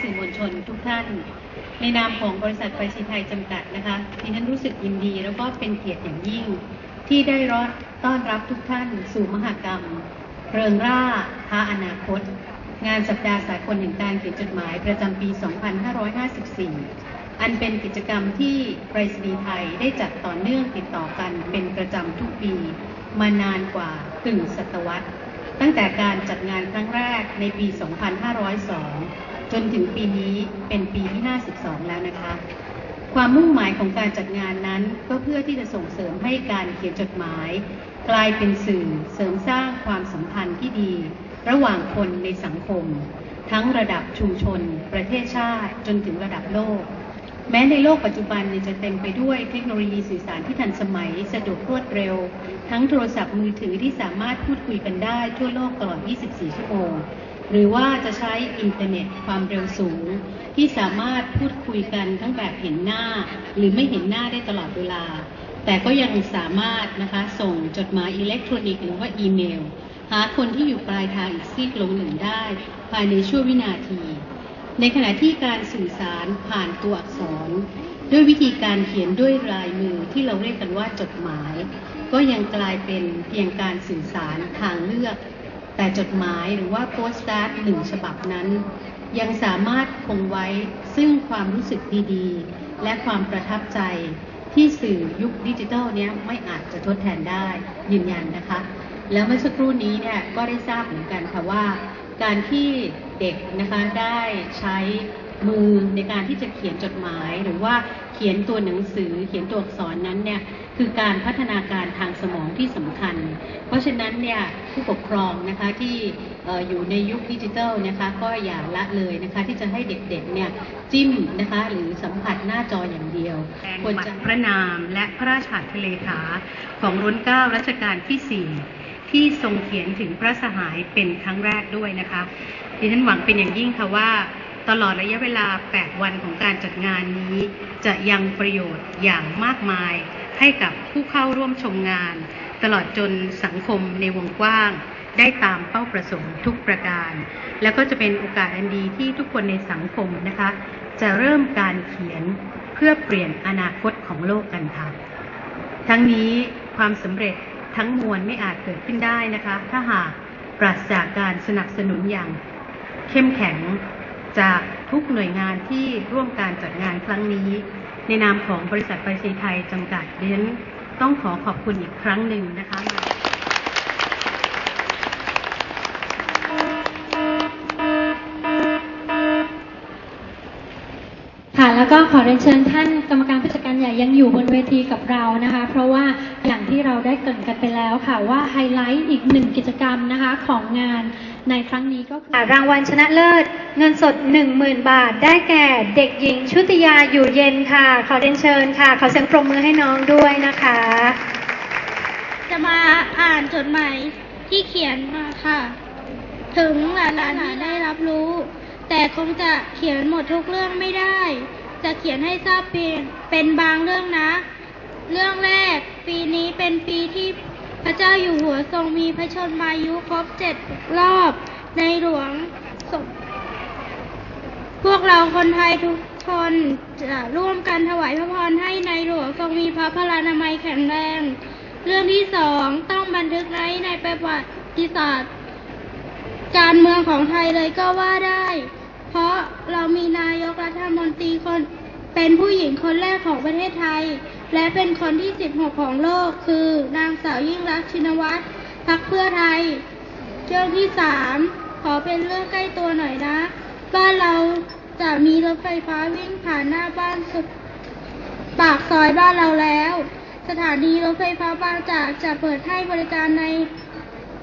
สื่อมวลชนทุกท่าน ในนามของบริษัทไปรษณีไทยจำกัดนะคะดิฉันรู้สึกยินดี แล้วก็เป็นเกียรติอย่างยิ่ง ที่ได้รอดต้อนรับทุกท่าน สู่มหกรรม เริงร่าท้าอนาคต งานสัปดาห์สากลแห่งการเขียนจดหมายประจำปี 2554 อันเป็นกิจกรรมที่ไปรษณีย์ไทยได้จัดต่อเนื่องติดต่อกันเป็นประจำทุกปี มานานกว่าครึ่งศตวรรษตั้งแต่การจัดงานครั้งแรกในปี 2502 จนถึงปีนี้เป็นปีที่ 52 แล้วนะคะ ความมุ่งหมายของการจัดงานนั้นก็เพื่อที่จะส่งเสริมให้การเขียนจดหมาย กลายเป็นสื่อเสริมสร้างความสัมพันธ์ที่ดี ระหว่างคนในสังคม ทั้งระดับชุมชน ประเทศชาติจนถึงระดับโลก แม้ในโลกปัจจุบันจะเต็มไปด้วยเทคโนโลยีสื่อสารที่ทันสมัยสะดวกรวดเร็ว ทั้งโทรศัพท์มือถือที่สามารถพูดคุยกันได้ทั่วโลกตลอด 24 ชั่วโมง หรือว่าจะใช้อินเทอร์เน็ตความเร็วสูง ที่สามารถพูดคุยกันทั้งแบบเห็นหน้า หรือไม่เห็นหน้าได้ตลอดเวลา แต่ก็ยังสามารถนะคะส่งจดหมายอิเล็กทรอนิกส์หรือว่าอีเมล หาคนที่อยู่ปลายทางอีกซีกโลกหนึ่งได้ ภายในชั่ววินาที ในขณะที่การสื่อสารผ่านตัวอักษร ด้วยวิธีการเขียนด้วยลายมือที่เราเรียกกันว่าจดหมาย ก็ยังกลายเป็นเพียงการสื่อสารทางเลือก แต่จดหมายหรือว่าโปสการ์ดหนึ่งฉบับนั้น ยังสามารถคงไว้ซึ่งความรู้สึกดีๆ และความประทับใจที่สื่อยุคดิจิทัลเนี้ยไม่อาจจะทดแทนได้ยืนยันนะคะ แล้วเมื่อสักครู่นี้เนี่ยก็ได้ทราบเหมือนกันค่ะว่า การที่เด็กนะคะได้ใช้มือในการที่จะเขียนจดหมาย หรือว่าเขียนตัวหนังสือเขียนตัวอักษรนั้นเนี่ย คือการพัฒนาการทางสมองที่สำคัญ เพราะฉะนั้นเนี่ยผู้ปกครองนะคะที่เอ่ออยู่ในยุคดิจิทัลนะคะก็อย่าละเลยนะคะที่จะให้เด็กๆเนี่ยจิ้มนะคะหรือสัมผัสหน้าจออย่างเดียวควรจะพระนามและพระราชาธิเลขาของรุ่นเก้ารัชกาลที่สี่ที่ทรงเขียนถึงพระสหายเป็นครั้งแรกด้วยนะคะดิฉันหวังเป็นอย่างยิ่งค่ะว่าตลอดระยะเวลา 8 วันของการจัดงานนี้ จะยังประโยชน์อย่างมากมาย ให้กับผู้เข้าร่วมชมงาน ตลอดจนสังคมในวงกว้าง ได้ตามเป้าประสงค์ทุกประการ แล้วก็จะเป็นโอกาสอันดีที่ทุกคนในสังคมนะคะ จะเริ่มการเขียนเพื่อเปลี่ยนอนาคตของโลกกันค่ะ ทั้งนี้ความสำเร็จทั้งมวลไม่อาจเกิดขึ้นได้นะคะ ถ้าหากปราศจากการสนับสนุนอย่างเข้มแข็งจากทุกหน่วยงานที่ร่วมการจัดงานครั้งนี้ ในนามของบริษัทไปรษณีย์ไทยจำกัดดิฉันต้องขอขอบคุณอีกครั้งหนึ่งนะคะค่ะแล้วก็ขอเรียนเชิญท่านกรรมการผู้จัดการใหญ่ยังอยู่บนเวทีกับเรานะคะ เพราะว่าอย่างที่เราได้เกริ่นกันไปแล้วค่ะว่าไฮไลท์อีกหนึ่งกิจกรรมนะคะของงาน ในครั้งนี้ก็คือรางวัลชนะเลิศ เงินสด 10,000 บาท ได้แก่เด็กหญิงชุติยาอยู่เย็นค่ะ ขอเรียนเชิญค่ะ ขอเสียงปรบมือให้น้องด้วยนะคะ จะมาอ่านจดหมายที่เขียนมาค่ะ ถึงหลานๆที่ได้รับรู้ แต่คงจะเขียนหมดทุกเรื่องไม่ได้ จะเขียนให้ทราบเพียงเป็นบางเรื่องนะ เรื่องแรกปีนี้เป็นปีที่ พระเจ้าอยู่หัวทรงมีพระชนมายุครบเจ็ดรอบ ในหลวงสมพวกเราคนไทยทุกคนจะร่วมกันถวายพระพรให้ในหลวงทรงมีพระพลานามัยแข็งแรง เรื่องที่สองต้องบันทึกไว้ในประวัติศาสตร์ การเมืองของไทยเลยก็ว่าได้ เพราะเรามีนายกรัฐมนตรีคนเป็นผู้หญิงคนแรกของประเทศไทย และเป็นคนที่ 16 ของโลก คือนางสาวยิ่งรักชินวัตรพักเพื่อไทย เรื่องที่สามขอเป็นเรื่องใกล้ตัวหน่อยนะ บ้านเราจะมีรถไฟฟ้าวิ่งผ่านหน้าบ้านสุดปากซอยบ้านเราแล้ว สถานีรถไฟฟ้าบางจากจะเปิดให้บริการใน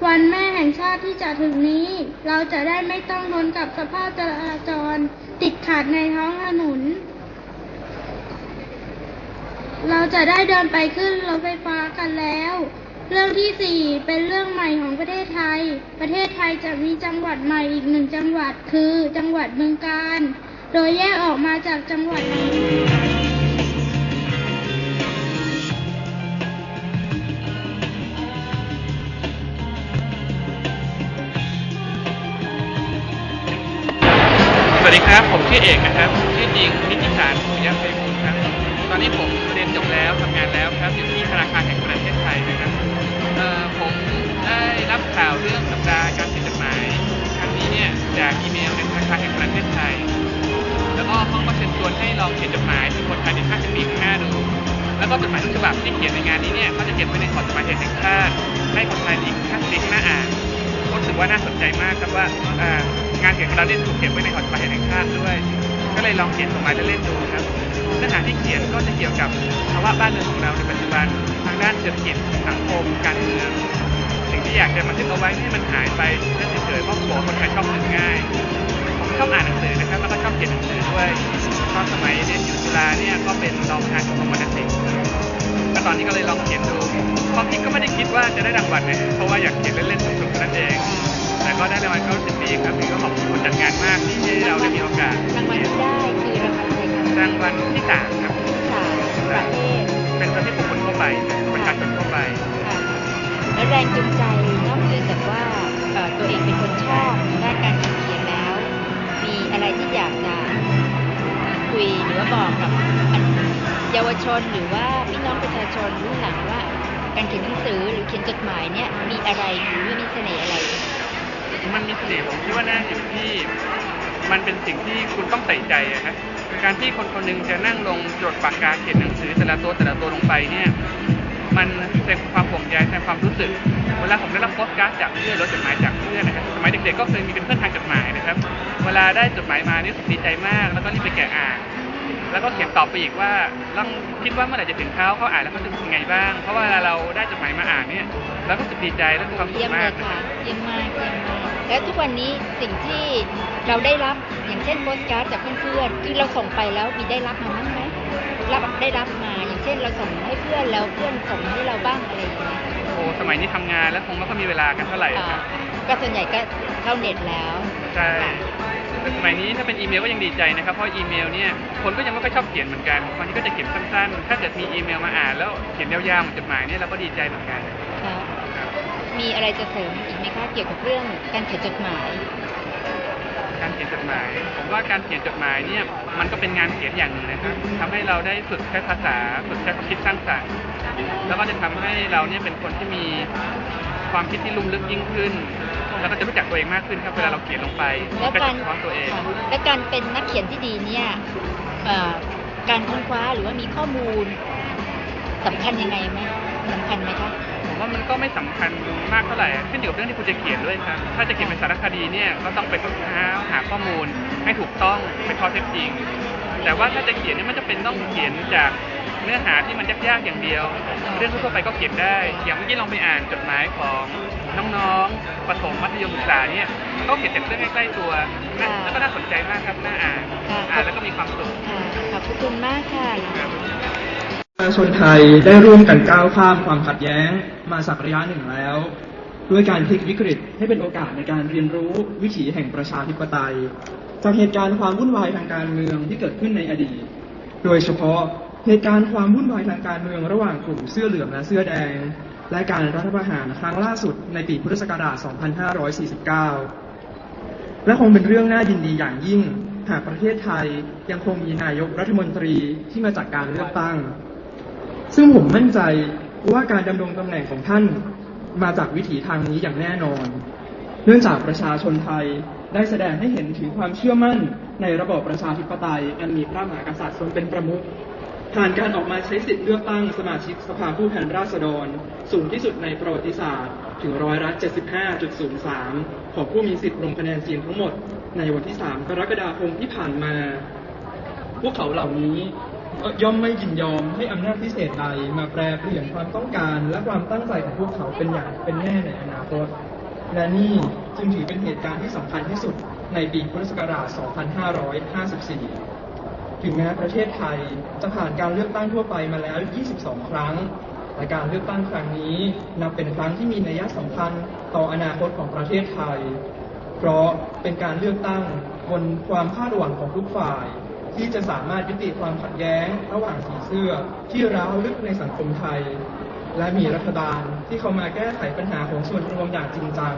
วันแม่แห่งชาติที่จะถึงนี้ เราจะได้ไม่ต้องทนกับสภาพจราจรติดขัดในท้องถนน เราจะได้เดินไปขึ้นรถไฟฟ้ากันแล้ว เรื่องที่สี่เป็นเรื่องใหม่ของประเทศไทย ประเทศไทยจะมีจังหวัดใหม่อีกหนึ่งจังหวัดคือจังหวัดบึงกาฬ โดยแยกออกมาจากจังหวัดนี้วัสดีครับ ผมชื่อเอกนะครับชื่อจริงพิจิสารภูยะไพบูลครับ ตอนนี้ผม แล้วทำงานแล้วครับอยู่ที่ธนาคารแห่งประเทศไทยนะครับผมได้รับข่าวเรื่องสัปดาห์การเขียนจดหมายครั้งนี้เนี่ยจากอีเมลในธนาคารแห่งประเทศไทย แล้วก็เขาก็เชิญชวนให้ลองเขียนจดหมายถึงคนไทยใน50ปีข้างหน้าดู แล้วก็จดหมายทุกฉบับที่เขียนในงานนี้เนี่ยเขาจะเก็บไว้ในหอจดหมายเหตุแห่งชาติให้คนไทยอีก50ปีข้างหน้าอ่านรู้สึกว่าน่าสนใจมากครับว่างานเขียนของเราเนี่ยถูกเก็บไว้ในหอจดหมายแห่งชาติด้วย ก็เลยลองเขียนจดหมายเล่นๆดูครับ เนื้อหาที่เขียนก็จะเกี่ยวกับภาวะบ้านเมืองของเราในปัจจุบันทางด้านเศรษฐกิจสังคมการเมืองสิ่งที่อยากจะบันทึกเอาไว้ให้มันหายไปนั่นเฉยๆเพราะกลัวคนไทยชอบอ่านง่ายผมชอบอ่านหนังสือนะครับแล้วก็ชอบเขียนหนังสือด้วยตอนสมัยเรียนอยู่จุฬาเนี่ยก็เป็นรองประธานชมรมวรรณศิลป์ก็ตอนนี้ก็เลยลองเขียนดูความจริงก็ไม่ได้คิดว่าจะได้รางวัลนะเพราะว่าอยากเขียนเล่นๆสนุกๆนั่นเองแต่ก็ได้รางวัลก็รู้สึกดีครับถือก็ขอบคุณคนจัดงานมากที่ให้เราได้มีโอกาสรางวัลที่ได้คือ รางวัลอะไรคะรางวัลที่สามครับสามประเภทเป็นประเภทบุคคลทั่วไปประชาชนทั่วไป ค่ะแล้วแรงจูงใจนอกเหนือจากว่าเอ่อตัวเองเป็นคนชอบด้านการเขียนแล้ว มีอะไรที่อยากจะคุยหรือว่าบอกกับเยาวชนหรือว่าพี่น้องประชาชนรุ่นหลังว่า การเขียนหนังสือหรือเขียนจดหมายเนี่ยมีอะไรหรือมีเสน่ห์อะไร มันมีเสน่ห์ผมคิดว่าน่าอยู่ที่ มันเป็นสิ่งที่คุณต้องใส่ใจอะครับ คือการที่คนคนหนึงจะนั่งลงจดปากกาเขียนหนังสือแต่ละตัวแต่ละตัวลงไปเนี่ยมันแสดงความห่วงใยแสดงความรู้สึก เวลาผมได้รับโปสการ์ดจากเพื่อนหรือจดหมายจากเพื่อนนะครับสมัยเด็กๆก็เคยมีเป็นเพื่อนทางจดหมายนะครับ เวลาได้จดหมายมานี่สึกดีใจมาก แล้วก็รีบไปแกะอ่านแล้วก็เขียนตอบไปอีกว่าต้องคิดว่าเมื่อไหร่จะถึงเขาเขาอ่านแล้วเขาจะเป็นยังไงบ้าง เพราะว่าเวลาเราได้จดหมายมาอ่านเนี่ยเราก็สึกดีใจและความสุเยี่ยขมเลมากยค่ะเยี่ยมมากเยี่ยมมากและทุกวันนี้สิ่งที่ เราได้รับอย่างเช่นโปสการ์ดจากเพื่อนๆคือเราส่งไปแล้วมีได้รับมาบ้างไหมรับได้รับมาอย่างเช่นเราส่งให้เพื่อนแล้วเพื่อนส่งให้เราบ้างอะไรอย่างเงี้ยโอ้สมัยนี้ทำงานแล้วคงไม่ค่อยมีเวลากันเท่าไหร่อ่าครับก็ส่วนใหญ่ก็เข้าเน็ตแล้วใช่แต่สมัยนี้ถ้าเป็นอีเมลก็ยังดีใจนะครับเพราะอีเมลเนี่ยคนก็ยังไม่ค่อยชอบเขียนเหมือนกันบางทีก็จะเขียนสั้นๆ ถ้าเกิดมีอีเมลมาอ่านแล้วเขียนยาวๆเหมือนจดหมายเนี่ยเราก็ดีใจเหมือนกันครับครับมีอะไรจะเสริมอีกไหมคะเกี่ยวกับเรื่องการเขียนจดหมายการ เขียนจดหมาย ผมว่าการเขียนจดหมายเนี่ยมันก็เป็นงานเขียนอย่างหนึ่งนะครับทำให้เราได้ฝึกใช้ภาษาฝึกใช้ความคิดสร้างสรรค์แล้วก็จะทำให้เราเนี่ยเป็นคนที่มีความคิดที่ลุ่มลึกยิ่งขึ้น แล้วก็จะรู้จักตัวเองมากขึ้นครับเวลาเราเขียนลงไปแล้วก็กาจะรสะท้อนตัวเองค่ะและการเป็นนักเขียนที่ดีเนี่ยเอ่อการค้นคว้าหรือว่ามีข้อมูลสำคัญยังไงไหมสำคัญไหมคะ ผมว่ามันก็ไม่สำคัญมากเท่าไหร่ขึ้นอยู่กับเรื่องที่คุณจะเขียนด้วยครับถ้าจะเขียนเป็นสารคดีเนี่ยก็ต้องไปค้นหาหาข้อมูลให้ถูกต้องเป็นข้อเท็จจริง แต่ว่าถ้าจะเขียนเนี่ยมันจะเป็นต้องเขียนจากเนื้อหาที่มันยากๆอย่างเดียว เรื่องทั่วๆไปก็เขียนได้ อย่างเมื่อกี้ลองไปอ่านจดหมายของน้องๆประถมมัธยมศึกษาเนี่ยก็เขียนแต่เรื่องใกล้ๆตัวนะแล้วก็น่าสนใจมากครับน่าอ่านค่ะอ่านแล้วก็มีความสุขค่ะขอบพระคุณมากค่ะครับ ประชาชนไทยได้ร่วมกันก้าวข้ามความขัดแย้งมาสักระยะหนึ่งแล้ว ด้วยการพลิกวิกฤตให้เป็นโอกาสในการเรียนรู้วิถีแห่งประชาธิปไตย จากเหตุการณ์ความวุ่นวายทางการเมืองที่เกิดขึ้นในอดีต โดยเฉพาะเหตุการณ์ความวุ่นวายทางการเมืองระหว่างกลุ่มเสื้อเหลืองและเสื้อแดง และการรัฐประหารครั้งล่าสุดในปีพุทธศักราช 2549 และคงเป็นเรื่องน่ายินดีอย่างยิ่งหากประเทศไทยยังคงมีนายกรัฐมนตรีที่มาจากการเลือกตั้ง ซึ่งผมมั่นใจว่าการดำรงตำแหน่งของท่านมาจากวิถีทางนี้อย่างแน่นอน เนื่องจากประชาชนไทยได้แสดงให้เห็นถึงความเชื่อมั่นในระบอบประชาธิปไตย อันมีพระมหากษัตริย์ทรงเป็นประมุขผ่านการออกมาใช้สิทธิเลือกตั้งสมาชิกสภาผู้แทนราษฎร สูงที่สุดในประวัติศาสตร์ ถึงร้อยละ75.03 ของผู้มีสิทธิ์ลงคะแนนเสียงทั้งหมด ในวันที่ 3 กรกฎาคมที่ผ่านมา พวกเขาเหล่านี้ ย่อมไม่ยินยอมให้อำนาจพิเศษใดมาแปรเปลี่ยนความต้องการ และความตั้งใจของพวกเขาเป็นอย่างเป็นแน่ในอนาคต และนี่จึงถือเป็นเหตุการณ์ที่สำคัญที่สุดในปีพุทธศักราช 2554 ถึงแม้ประเทศไทยจะผ่านการเลือกตั้งทั่วไปมาแล้ว 22 ครั้งแต่การเลือกตั้งครั้งนี้นับเป็นครั้งที่มีนัยสำคัญต่ออนาคตของประเทศไทย เพราะเป็นการเลือกตั้งบนความคาดหวังของทุกฝ่าย ที่จะสามารถยุติความขัดแย้ง ระหว่างสีเสื้อที่ร้าวลึกในสังคมไทย และมีรัฐบาลที่เข้ามาแก้ไขปัญหาของส่วนรวมอย่างจริงจัง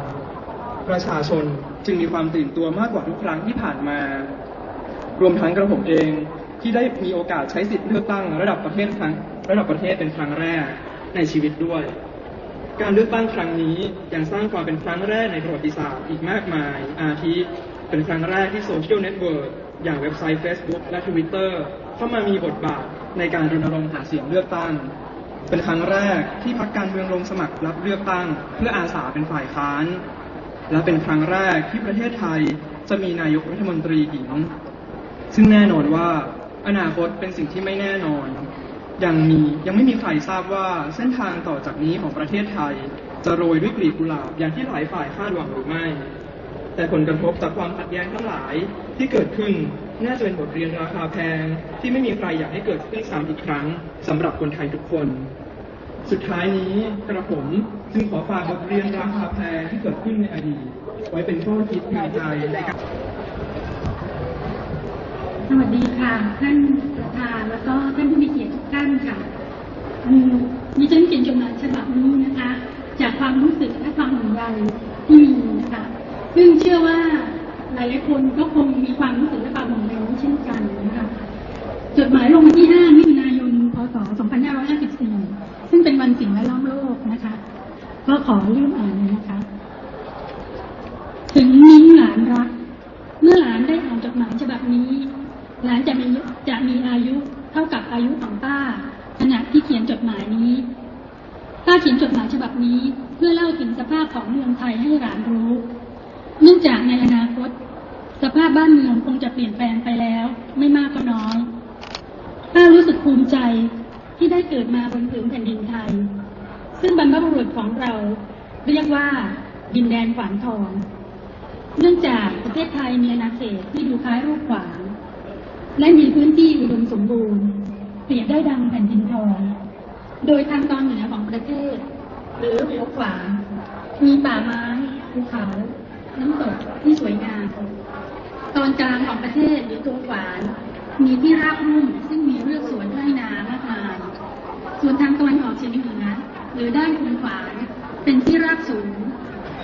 ประชาชนจึงมีความตื่นตัวมากกว่าทุกครั้งที่ผ่านมา รวมทั้งกระผมเองที่ได้มีโอกาสใช้สิทธิเลือกตั้งระดับประเทศครั้งระดับประเทศเป็นครั้งแรกในชีวิตด้วย การเลือกตั้งครั้งนี้ยังสร้างความเป็นครั้งแรกในประวัติศาสตร์อีกมากมาย อาทิเป็นครั้งแรกที่โซเชียลเน็ตเวิร์ก อย่างเว็บไซต์ Facebook และ Twitter เข้ามามีบทบาทในการรณรงค์หาเสียงเลือกตั้ง เป็นครั้งแรกที่พรรคการเมืองลงสมัครรับเลือกตั้ง เพื่ออาสาเป็นฝ่ายค้าน และเป็นครั้งแรกที่ประเทศไทยจะมีนายกรัฐมนตรีหญิง ซึ่งแน่นอนว่าอนาคตเป็นสิ่งที่ไม่แน่นอน ยังมียังไม่มีใครทราบว่าเส้นทางต่อจากนี้ของประเทศไทย จะโรยด้วยกลีบกุหลาบอย่างที่หลายฝ่ายคาดหวังหรือไม่ แต่ผลกระทบจากความขัดแย้งทั้งหลายที่เกิดขึ้นน่าจะเป็นบทเรียนราคาแพง ที่ไม่มีใครอยากให้เกิดขึ้นซ้ำอีกครั้งสำหรับคนไทยทุกคน สุดท้ายนี้กระผมจึงขอฝากบทเรียนราคาแพงที่เกิดขึ้นในอดีตไว้เป็นข้อคิดเตือนใจในการสวัสดีค่ะ ท่านประธานแล้วก็ท่านผู้มีเกียรติทุกท่านค่ะมดิฉันเขียนจดหมายฉบับนี้นะคะ จากความรู้สึกและความห่วงใยที่มี ซึ่งเชื่อว่าหลายๆคนก็คงมีความรู้สึกและความหวังใยนี้เช่นกันนะคะจดหมายลงวันที่5มิถุนายน พศ 2554 ซึ่งเป็นวันสิ่งแวดล้อมโลกนะคะ ก็ขอเริ่มอ่านเลยนะคะ ถึงนิ้งหลานรัก เมื่อหลานได้อ่านจดหมายฉบับนี้ หลานจะมีจะมีอายุเท่ากับอายุของป้าขณะที่เขียนจดหมายนี้ ป้าเขียนจดหมายฉบับนี้ เพื่อเล่าถึงสภาพของเมืองไทยให้หลานรู้ เนื่องจากในอนาคต สภาพบ้านเมืองคงจะเปลี่ยนแปลงไปแล้ว ไม่มากก็น้อย ป้า รู้สึกภูมิใจที่ได้เกิดมาบนผืนแผ่นดินไทย ซึ่งบรรพบุรุษของเราเรียกว่าดินแดนขวานทอง เนื่องจากประเทศไทยมีอาณาเขตที่ดูคล้ายรูปขวางและมีพื้นที่อุดมสมบูรณ์เปรียบได้ดังแผ่นดินทอง โดยทางตอนเหนือของประเทศ หรือหัวขวางมีป่าไม้ภูเขา น้ำตกที่สวยงาม ตอนกลางของประเทศหรือตรงขวาน มีที่ราบรุ่ม อด้านคุณขวานเป็นที่ราบสูง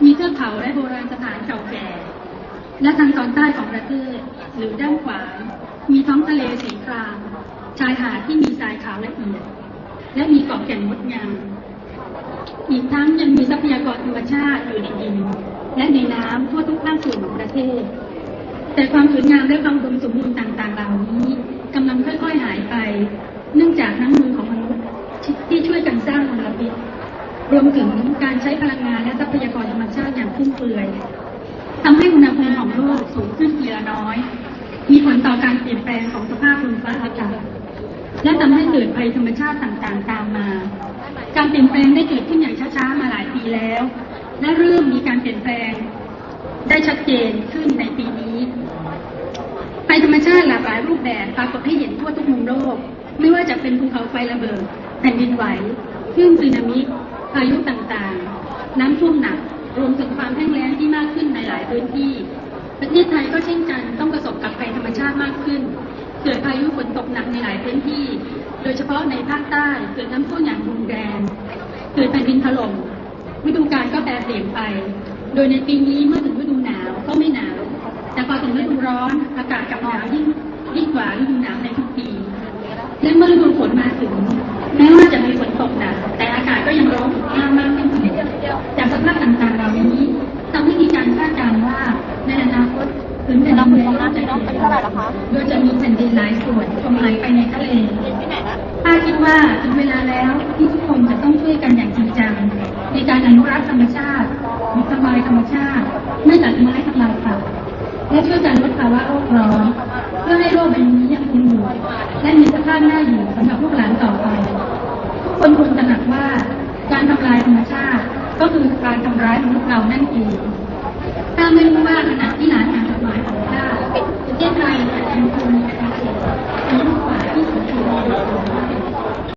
มีเทือกเขาและโบราณสถานเก่าแก่ และทางตอนใต้ของประเทศหรือด้านขวามีท้องทะเลสีคราม ชายหาดที่มีทรายขาวละเอียด และมีเกาะแก่งงดงามอีกทั้งยังมีทรัพยากรธรรมชาติอยู่ในดินและในน้ำทั่วทุกภาคส่วนของประเทศ แต่ความสวยงามและความอุดมสมบูรณ์ต่างๆ เหล่านี้กำลังค่อยๆหายไป เนื่องจากน้ำมือของมนุษย์ที่ช่วยกันสร้าง มลพิษรวมถึงการใช้พลังงานและทรัพยากรธรรมชาติอย่างฟุ่มเฟือยทำให้อุณหภูมิของโลกสูงขึ้นทีละน้อย มีผลต่อการเปลี่ยนแปลงของสภาพภูมิฟ้าอากาศ และทำให้เกิดภัยธรรมชาติต่างๆ ตามมา การเปลี่ยนแปลงได้เกิดขึ้นอย่างช้าๆ มาหลายปีแล้ว และเริ่มมีการเปลี่ยนแปลงได้ชัดเจนขึ้นในปีนี้ภัยธรรมชาติหลากหลายรูปแบบปรากฏให้เห็นทั่วทุกมุมโลก ไม่ว่าจะเป็นภูเขาไฟระเบิดแผ่นดินไหว คลื่นสึนามิพายุต่างๆ น้ำท่วมหนัก รวมถึงความแห้งแล้งที่มากขึ้นในหลายพื้นที่ ประเทศไทยก็เช่นกันต้องประสบกับภัยธรรมชาติมากขึ้น เกิดพายุฝนตกหนักในหลายพื้นที่ โดยเฉพาะในภาคใต้เกิดน้ำท่วมอย่างรุนแรงเกิดแผ่นดินถล่มฤดูกาลก็แปรเปลี่ยนไป โดยในปีนี้เมื่อถึงฤดูหนาวก็ไม่หนาว แต่พอถึงฤดูร้อนอากาศกลับหนาวยิ่งยิ่งกว่าฤดูหนาวในทุกปีและเมื่อฤดูฝนมาถึง แม้ว่าจะมีฝนตกหนักแต่อากาศก็ยังร้อนอบอ้าวมากขึ้นจากสภาพต่างๆเหล่านี้ทำให้มีการคาดการณ์ว่าในอนาคตพื้นแผ่นดินจะจะเปลี่ยนโดยจะมีแผ่นดินหลายส่วนจมหายไปในทะเลป้าคิดว่าถึงเวลาแล้วที่ทุกคนจะต้องช่วยกันอย่างจริง